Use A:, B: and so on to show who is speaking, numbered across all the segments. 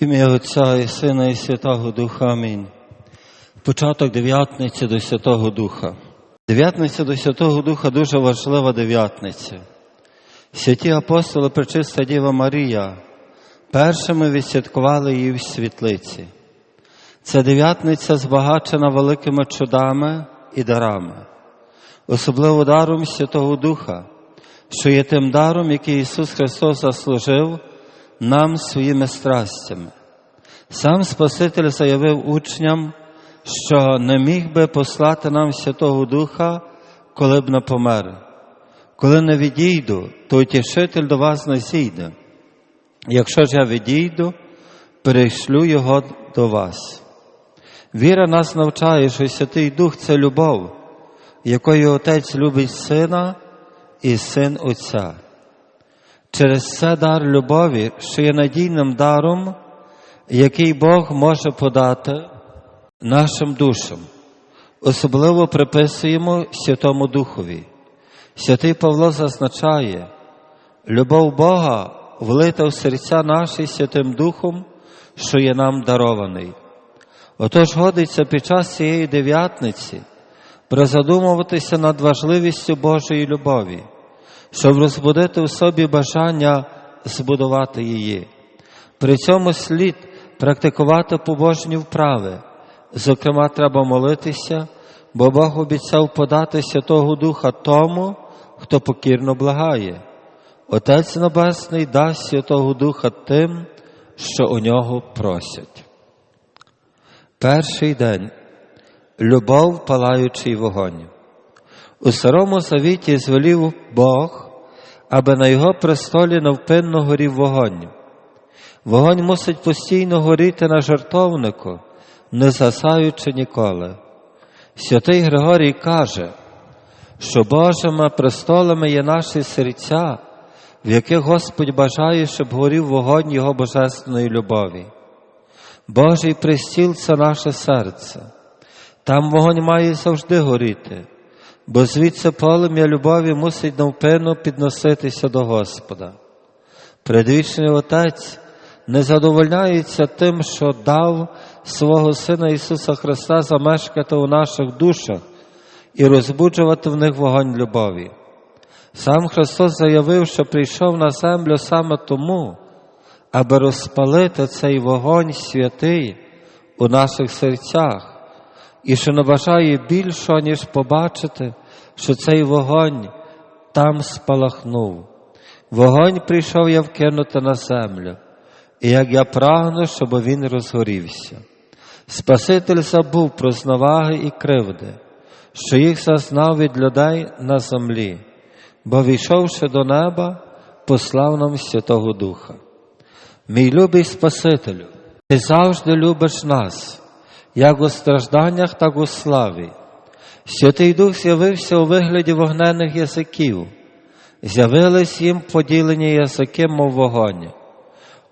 A: Ім'я Отця і Сина і Святого Духа. Амінь. Початок дев'ятниці до Святого Духа. Дев'ятниця до Святого Духа дуже важлива дев'ятниця. Святі апостоли Пречиста Діва Марія першими відсвяткували її в світлиці. Ця дев'ятниця збагачена великими чудами і дарами, особливо даром Святого Духа, що є тим даром, який Ісус Христос заслужив нам своїми страстями. Сам Спаситель заявив учням, що не міг би послати нам Святого Духа, коли б не помер. Коли не відійду, то утішитель до вас не зійде. Якщо ж я відійду, перейшлю Його до вас. Віра нас навчає, що Святий Дух це любов, якою Отець любить Сина і Син Отця. Через це дар любові, що є надійним даром, який Бог може подати нашим душам, особливо приписуємо Святому Духові. Святий Павло зазначає, любов Бога влита в серця наші Святим Духом, що є нам дарований. Отож годиться під час цієї дев'ятниці призадумуватися над важливістю Божої любові щоб розбудити в собі бажання збудувати її. При цьому слід практикувати побожні вправи. Зокрема, треба молитися, бо Бог обіцяв подати Святого Духа тому, хто покірно благає. Отець Небесний дасть Святого Духа тим, що у нього просять. Перший день любов палаючий вогонь. У старому завіті звелів Бог, аби на його престолі навпинно горів вогонь. Вогонь мусить постійно горіти на жертовнику, не засаючи ніколи. Святий Григорій каже, що Божими престолами є наші серця, в яких Господь бажає, щоб горів вогонь Його божественної любові. Божий престіл це наше серце. Там вогонь має завжди горіти бо звідси полум'я любові мусить навпинно підноситися до Господа. Предвічний Отець не задовольняється тим, що дав свого Сина Ісуса Христа замешкати у наших душах і розбуджувати в них вогонь любові. Сам Христос заявив, що прийшов на землю саме тому, аби розпалити цей вогонь святий у наших серцях і що не бажає більшого, ніж побачити, що цей вогонь там спалахнув. Вогонь прийшов я вкинути на землю, і як я прагну, щоб він розгорівся. Спаситель забув про зневаги і кривди, що їх зазнав від людей на землі, бо, війшовши до неба, послав нам Святого Духа. Мій любий Спасителю, ти завжди любиш нас як у стражданнях, так у славі. Святий Дух з'явився у вигляді вогнених язиків, з'явились їм поділені язики, мов вогонь.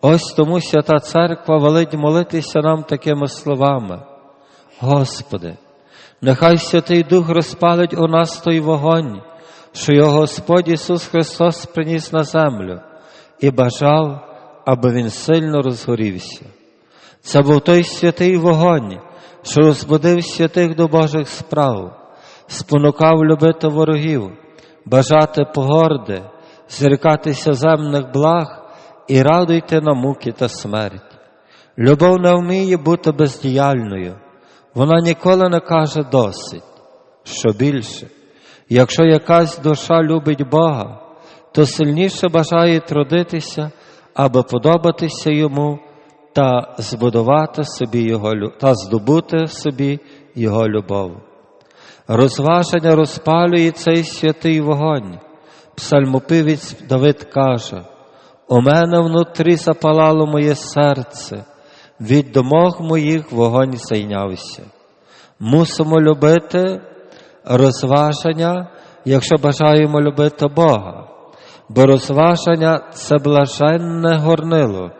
A: Ось тому свята Церква велить молитися нам такими словами. Господи, нехай Святий Дух розпалить у нас той вогонь, що його Господь Ісус Христос приніс на землю і бажав, аби Він сильно розгорівся. Це був той святий вогонь, що розбудив святих до Божих справ, спонукав любити ворогів, бажати погорди, зрікатися земних благ і радуйте на муки та смерть. Любов не вміє бути бездіяльною, вона ніколи не каже досить, що більше. Якщо якась душа любить Бога, то сильніше бажає трудитися, аби подобатися йому та збудувати собі його та здобути собі Його любов. Розваження розпалює цей святий вогонь. Псальмопивець Давид каже: У мене внутрі запалало моє серце, від домог моїх вогонь зайнявся. Мусимо любити розваження, якщо бажаємо любити Бога, бо розваження це блаженне горнило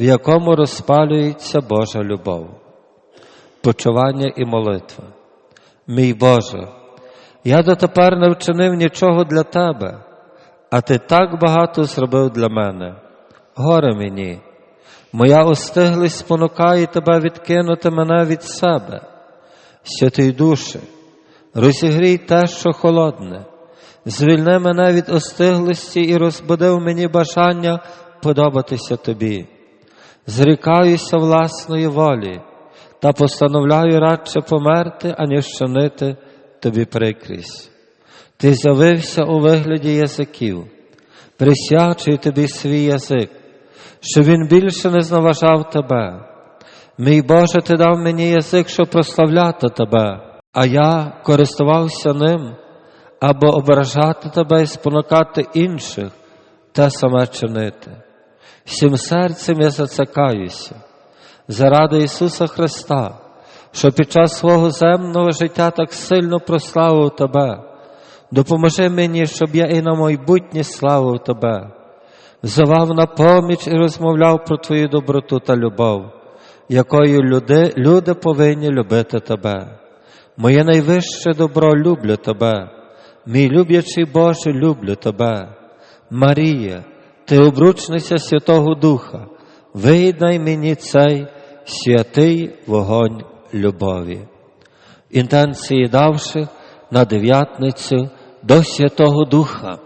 A: в якому розпалюється Божа любов, почування і молитва. Мій Боже, я дотепер не вчинив нічого для Тебе, а Ти так багато зробив для мене. Горе мені, Моя остиглість спонукає тебе відкинути мене від себе. Святий душе, розігрій те, що холодне, звільни мене від остиглості і розбуди в мені бажання подобатися тобі. Зрікаюся власної волі та постановляю радше померти, аніж чинити тобі прикрість. Ти з'явився у вигляді язиків, присячую тобі свій язик, що він більше не зневажав тебе. Мій Боже, ти дав мені язик, щоб прославляти тебе, а я користувався ним, аби ображати тебе і спонукати інших те саме чинити. Всім серцем я зацикаюся заради Ісуса Христа, що під час свого земного життя так сильно прославив Тебе. Допоможи мені, щоб я і на майбутнє славив Тебе, взивав на поміч і розмовляв про Твою доброту та любов, якою люди, люди повинні любити Тебе. Моє найвище добро люблю Тебе, мій люблячий Боже, люблю Тебе. Марія, Ти обручниця Святого Духа, вийдай мені цей святий вогонь любові. Інтенції давши на дев'ятницю до Святого Духа,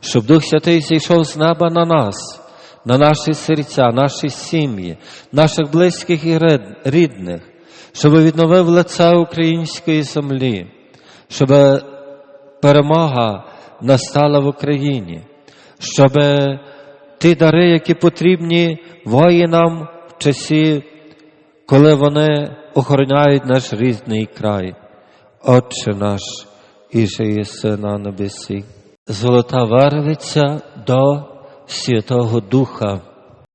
A: щоб Дух Святий зійшов з неба на нас, на наші серця, наші сім'ї, наших близьких і рідних, щоб відновив лице української землі, щоб перемога настала в Україні, щоб ті дари, які потрібні воїнам в часі, коли вони охороняють наш рідний край. Отче наш, іже єси на небесі. Золота вервиця до Святого Духа.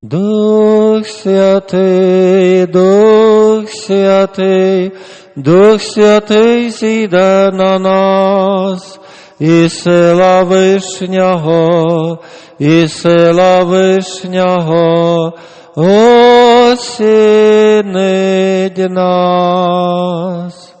A: Дух Святий, Дух Святий, Дух Святий зійде на нас, і сила вишнього, і сила вишнього осінить нас.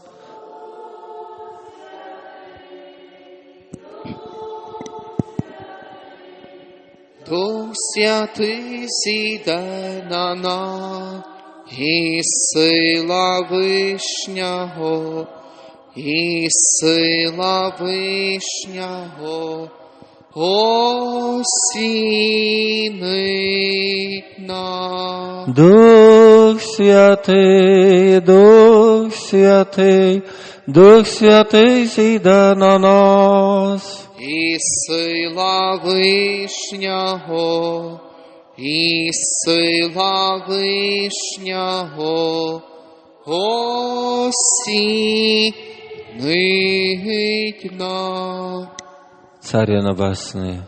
B: Дух святий зійде на нас, і сила вишнього, і сила вишнього осінить нас.
A: Дух Святий, Дух Святий, Дух Святий зійде на нас.
B: І сила вишнього, і сила вишнього осінить нас.
A: Царю Небесний,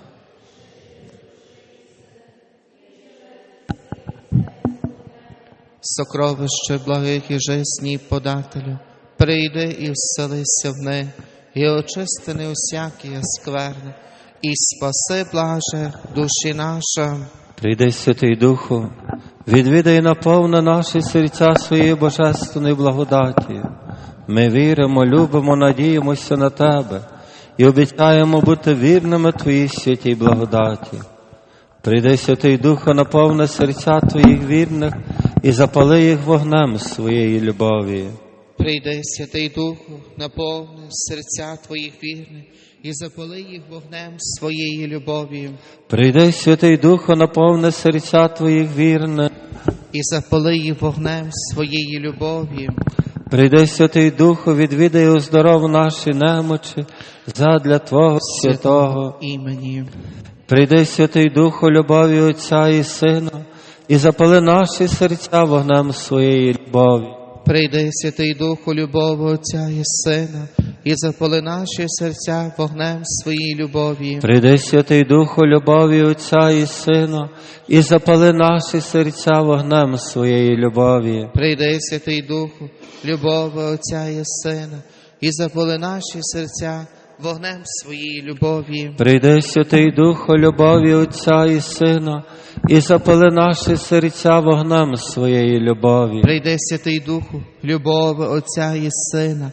B: Сокровище благих і жизні подателю, прийди і вселися в них, і очисти не усякі скверни, і спаси, блаже, душі наша.
A: прийди Святий Духу, відвідай наповни наші серця своєю божественною благодаттю. Ми віримо, любимо, надіємося на Тебе і обіцяємо бути вірними Твоїй святій благодаті. Прийди, Святий Духу, наповни серця Твоїх вірних і запали їх вогнем своєї любові.
B: Прийди, Святий Духу, наповни серця Твоїх вірних і запали їх вогнем своєї любові,
A: Прийди, Святий Духу, наповни серця Твоїх вірних.
B: і запали їх вогнем своєї любові.
A: Прийди, Святий Духу, відвідай оздоров наші немочі задля Твого святого.
B: імені.
A: Прийди, Святий Духу, любові Отця і Сина, і запали наші серця вогнем своєї любові.
B: Прийди, Святий Духу, любові Отця і Сина, і запали наші серця вогнем своєї любові.
A: Прийди, Святий Духу, любові Отця і Сина, і запали наші серця вогнем своєї любові.
B: Прийди, Святий Духу, любові Отця і Сина, і запали наші серця вогнем своєї любові.
A: Прийди, Святий Духу, любові Отця і Сина, і запали наші серця вогнем своєї любові.
B: Прийди, Святий Духу, любові Отця і Сина,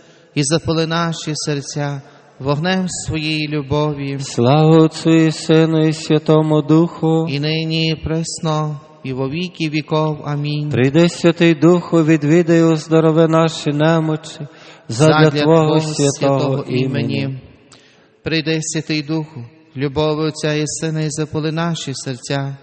B: і запали наші серця вогнем своєї любові.
A: Слава Отцю і Сину, і Святому Духу.
B: І нині і пресно, і во віки віков. Амінь.
A: Прийди, Святий Духу, відвідай і оздорови наші немочі, задля Твого святого імені.
B: Прийди, Святий Духу, любови Отця і Сина, і запали наші серця,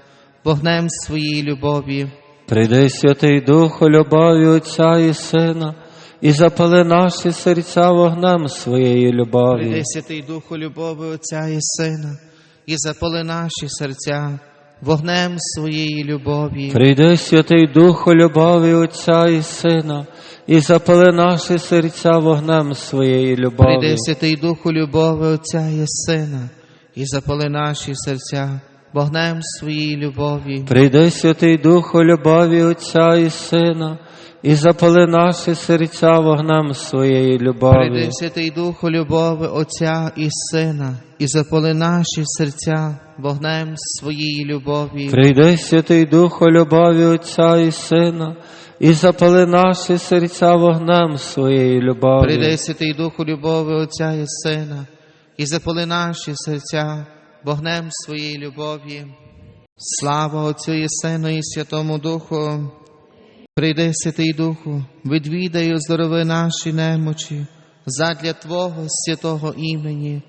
B: вогнем своєї любові.
A: Прийди, Святий Духу, любові Отця і Сина, і запали наші серця вогнем своєї любові.
B: Прийди, Святий Духу, любови Отця і Сина, і запали наші серця, вогнем своєї любові.
A: Прийди, Святий Духу, любові Отця і Сина, і запали наші серця вогнем своєї любові.
B: Прийди, Святий Духу, любови Отця і Сина, і запали наші серця, вогнем своєї любові.
A: Прийди, Святий Духу, любові Отця і Сина, і запали наші серця вогнем своєї любові.
B: Прийди, Святий Духу, любови Отця і Сина, і запали наші серця вогнем своєї любові.
A: Прийди, Святий Духу, любові Отця і Сина, і запали наші серця вогнем своєї любові.
B: Прийди, Святий Духу, любови Отця і Сина, і запали наші серця вогнем своєї любові. Слава Отцю і Сину і Святому Духу. Прийди, Святий Духу, відвідай оздорови наші немочі, задля Твого святого імені.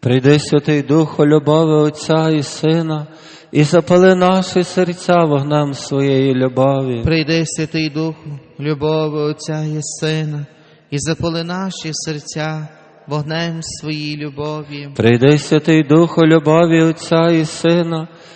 A: Прийди, Святий Духу, любові Отця і Сина, і запали наші серця вогнем своєї любові.
B: Прийди, Святий Духу, любови Отця і Сина, і запали наші серця вогнем своїй любові.
A: Прийди, Святий Духу, любові Отця і Сина,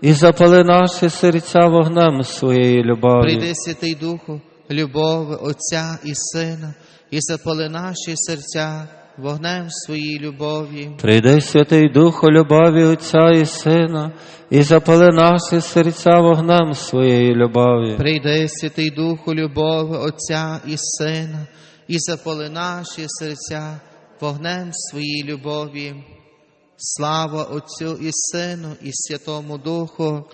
A: і запали наші серця вогнем своєї любові.
B: Прийди, Святий Духу, любови Отця і Сина, і запали наші серця вогнем своїй любові.
A: Прийди, Святий Духу, любові Отця і Сина, і запали наші серця вогнем своєї любові.
B: Прийди, Святий Духу, любови Отця і Сина, і запали наші серця вогнем своїй любові. Слава Отцю і Сину, і Святому Духу.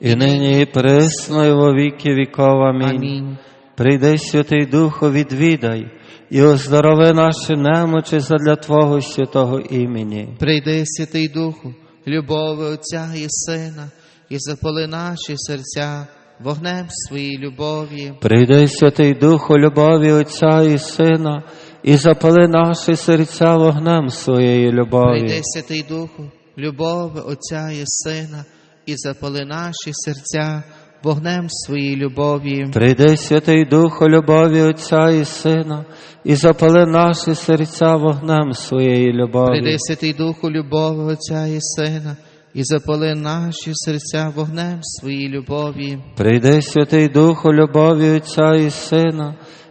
A: І нині і присно, і во віки віков. Амінь.
B: Амінь.
A: Прийди, Святий Духу, відвідай, і оздорови наші немочі задля Твого святого імені.
B: Прийди, Святий Духу, любови Отця і Сина, і запали наші серця вогнем своїй любові.
A: Прийди, Святий Духу, любові Отця і Сина, і запали наші серця вогнем своєї любові.
B: Прийди, Святий Духу, любови Отця і Сина, і запали наші серця вогнем своїй любові.
A: Прийди, Святий Духу, любові Отця і Сина, і запали наші серця вогнем своєї любові.
B: Прийди, Святий Духу, любови Отця і Сина, і запали наші серця вогнем своїй любові.
A: Прийди, Святий Духу, любові Отця і Сина,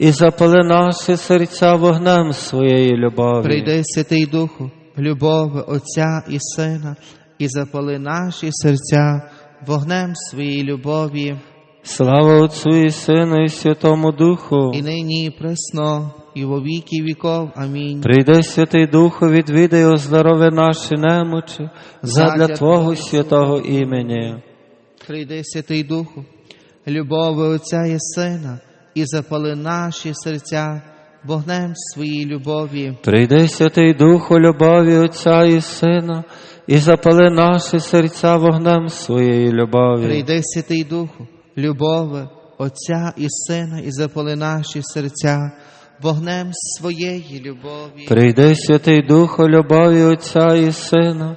A: і запали наші серця вогнем своєї любові.
B: Прийди, Святий Духу, любови Отця і Сина, і запали наші серця вогнем своєї любові,
A: Слава Отцю і Сину, і Святому Духу.
B: і нині і пресно, і во віки віков. Амінь.
A: Прийди, Святий Духу, відвідай, оздорови наші немочі, задля Твого святого імені.
B: Прийди, Святий Духу, любови Отця і Сина, і запали наші серця вогнем своїй любові.
A: Прийди, Святий Духу, любові Отця і Сина, і запали наші серця вогнем своєї любові.
B: Прийди, Святий Духу, любови Отця і Сина, і запали наші серця вогнем своєї любові.
A: Прийди, Святий Духу, любові Отця і Сина,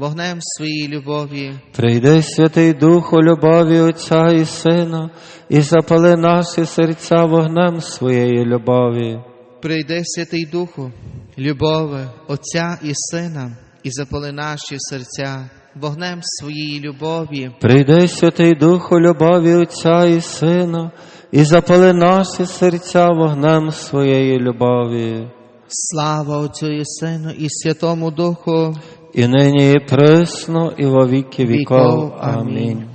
B: вогнем своїй любові.
A: Прийди, Святий Духу, любові Отця і Сина, і запали наші серця вогнем своєї любові.
B: Прийди, Святий Духу, любови Отця і Сина, і запали наші серця вогнем своєї любові.
A: Прийди, Святий Духу, любові Отця і Сина, і запали наші серця вогнем своєї любові.
B: Слава Отцю і Сину і Святому Духу.
A: І нині і присно, і во віки віков. Амінь.